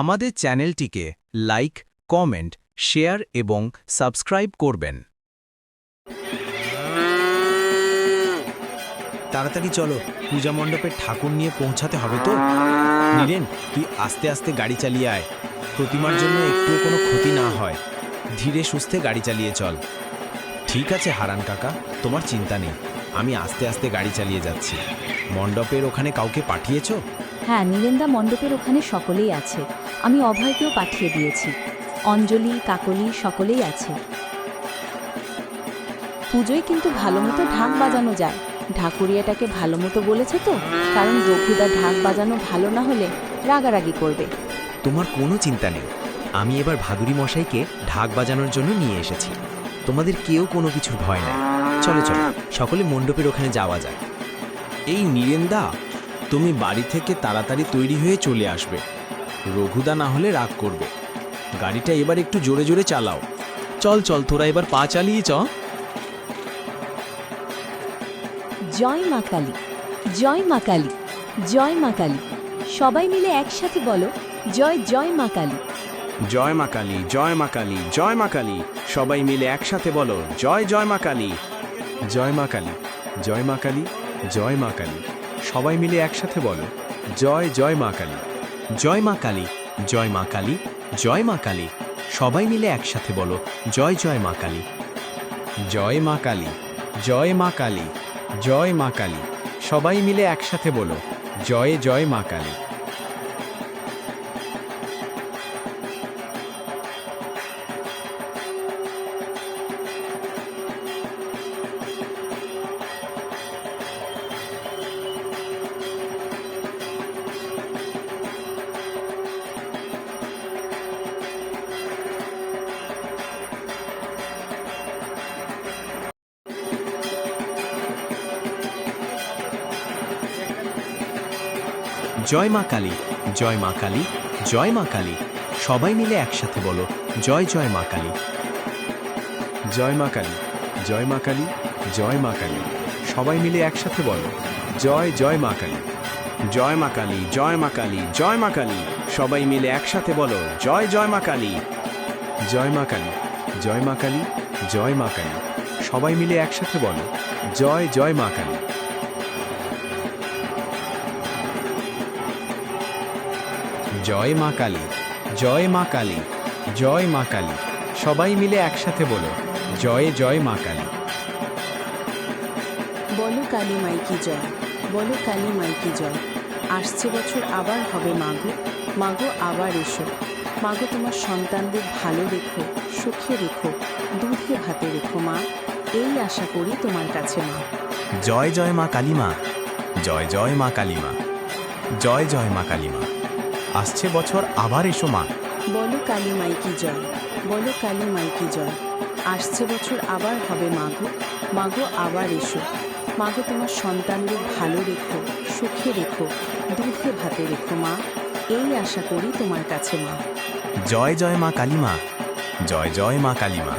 আমাদের চ্যানেলটিকে like comment share এবং সাবস্ক্রাইব করবেন। তাড়াতাড়ি চলো পূজা মণ্ডপের ঠাকুর নিয়ে পৌঁছাতে হবে তো। নীরেন তুই আস্তে আস্তে গাড়ি চালিয়ে আয়। প্রতিমার জন্য একটুও কোনো ক্ষতি না হয়। ধীরে সুস্থে গাড়ি চালিয়ে চল। ঠিক আছে হারান কাকা তোমার চিন্তা নেই। আমি আস্তে আস্তে গাড়ি চালিয়ে যাচ্ছি। মণ্ডপের ওখানে কাউকে পাঠিয়েছো? হ্যাঁ নীরেন্দা মণ্ডপের ওখানে সকলেই আছে। আমি অভয়কেও পাঠিয়ে দিয়েছি। অঞ্জলি, কাকলি সকলেই আছে। পুজোয় কিন্তু ভালো মতো ঢাক বাজানো যায়। ঢাকুরিয়াটাকে ভালো মতো বলেছে তো? কারণ রঘুদা ঢাক বাজানো ভালো না হলে রাগারাগি করবে। তোমার কোনো চিন্তা নেই। আমি এবার ভাদুরী মশাইকে ঢাক বাজানোর জন্য নিয়ে এসেছি। তোমাদের কেউ কোনো কিছুর ভয় নাই। চলো চলো, সকলে মণ্ডপের ওখানে যাওয়া যায় এই নীরেন্দা, তুমি বাড়ি থেকে তাড়াতাড়ি তৈরি হয়ে চলে আসবে। রঘুদা না হলে রাগ করবে গাড়িটা এবার একটু জোরে জোরে চালাও চল চল তোরা এবার পা চালিয়ে চ জয় মা কালী জয় মা কালী জয় মা কালী সবাই মিলে একসাথে বলো জয় জয় মা কালী জয় মা কালী জয় মা কালী জয় মা কালী সবাই মিলে একসাথে বলো জয় জয় মা কালী জয় মা কালী জয় মা কালী জয় মা কালী সবাই মিলে একসাথে বলো জয় জয় মা কালী জয় মা কালী, জয় মা কালী, জয় মা কালী। সবাই মিলে একসাথে বলো, জয় জয় মা কালী। জয় মা কালী, জয় মা কালী, জয় মা কালী। সবাই মিলে একসাথে বলো, জয় জয় মা কালী। জয় মা কালী জয় মা কালী জয় মা কালী সবাই মিলে একসাথে বলো জয় জয় মা কালী জয় মা কালী জয় মা কালী জয় মা কালী সবাই মিলে একসাথে বলো জয় জয় মা কালী জয় মা কালী জয় মা কালী জয় মা কালী সবাই মিলে একসাথে বলো জয় জয় মা কালী জয় মা কালী জয় মা কালী জয় মা কালী সবাই মিলে একসাথে বলো জয় জয় মা কালী জয় মা কালী জয় মা কালী জয় মা কালী। সবাই মিলে একসাথে বলো জয় জয় মা কালী। বলো কালী মাইকি জয় বলো কালী মাইকি জয়। আসছে বছর আবার হবে মাগো মাগো আবার এসো। মাগো তোমার সন্তানদের ভালো রেখো সুখে রেখো দুধে ভাতে রেখো মা এই আশা করি তোমার কাছে মা। জয় জয় মা কালীমা জয় জয় মা কালীমা জয় জয় মা কালীমা আসছে বছর আবার এসো মা। বলো কালী মাইকি জয় বলো কালী মাইকি জয়। আসছে বছর আবার হবে মাগো মাগো আবার এসো। মাগো তোমার সন্তানদের ভালো রেখো সুখে রেখো দুধে ভাতে রেখো মা এই আশা করি তোমার কাছে মা। জয় জয় মা কালীমা জয় জয় মা কালীমা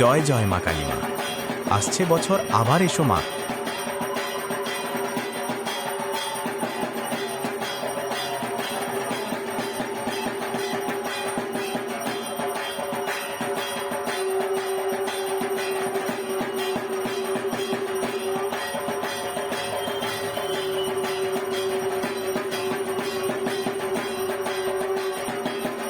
জয় জয় মা কালীমা আসছে বছর আবার এসো মা।